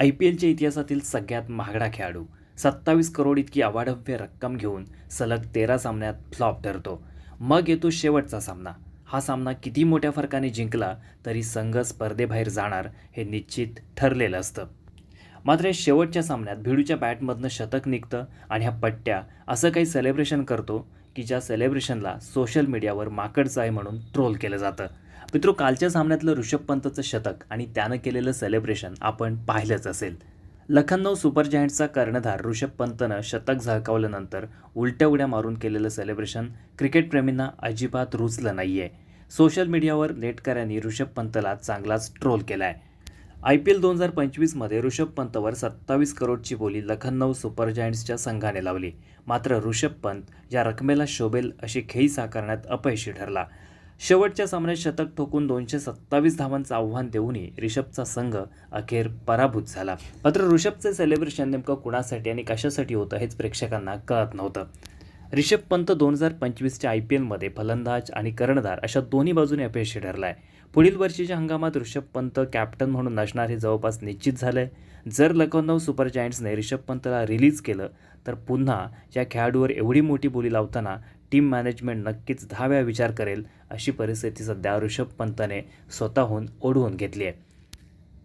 I P एलच्या इतिहासातील सगळ्यात महागडा खेळाडू. सत्तावीस करोड इतकी अवाढव्य रक्कम घेऊन सलग तेरा सामन्यात फ्लॉप ठरतो मग येतो शेवटचा सामना. हा सामना किती मोठ्या फरकाने जिंकला तरी संघ स्पर्धेबाहेर जाणार हे निश्चित ठरलेलं असतं. मात्र या शेवटच्या सामन्यात भिडूच्या बॅटमधनं शतक निघतं आणि ह्या पट्ट्या असं काही सेलिब्रेशन करतो की ज्या सेलिब्रेशनला सोशल मीडियावर माकडचं आहे म्हणून ट्रोल केलं जातं. मित्रो कालच्या सामन्यातलं ऋषभ पंतचं शतक आणि त्यानं केलेलं सेलिब्रेशन आपण पाहिलंच असेल. लखनौ सुपर जायंट्सचा कर्णधार ऋषभ पंतनं शतक झळकावल्यानंतर उलट्या उड्या मारून केलेलं सेलिब्रेशन क्रिकेटप्रेमींना अजिबात रुचलं नाही आहे सोशल मीडियावर नेटकऱ्यांनी ऋषभ पंतला चांगलाच ट्रोल केला आहे आय पी एल दोन हजार पंचवीसमध्ये ऋषभ पंतवर सत्तावीस करोडची बोली लखनौ सुपर जायंट्सच्या संघाने लावली. मात्र ऋषभ पंत या रकमेला शोभेल अशी खेळी साकारण्यात अपयशी ठरला. शेवटच्या सामन्यात शतक ठोकून दोनशे सत्तावीस धावांचं आव्हान देऊनही ऋषभचा संघ अखेर पराभूत झाला. मात्र ऋषभचे सेलिब्रेशन नेमकं कुणासाठी आणि कशासाठी होतं हेच प्रेक्षकांना कळत नव्हतं. रिषभ पंत दोन हजार पंचवीसच्या आय पी एलमध्ये फलंदाज आणि कर्णधार अशा दोन्ही बाजूने अपयशी ठरला आहे पुढील वर्षीच्या हंगामात ऋषभ पंत कॅप्टन म्हणून नसणार हे जवळपास निश्चित झालं आहे जर लखनौ सुपर जायंट्सने रिषभ पंतला रिलीज केलं तर पुन्हा या खेळाडूवर एवढी मोठी बोली लावताना टीम मॅनेजमेंट नक्कीच दहा वेळा विचार करेल अशी परिस्थिती सध्या ऋषभ पंतने स्वतःहून ओढवून घेतली आहे.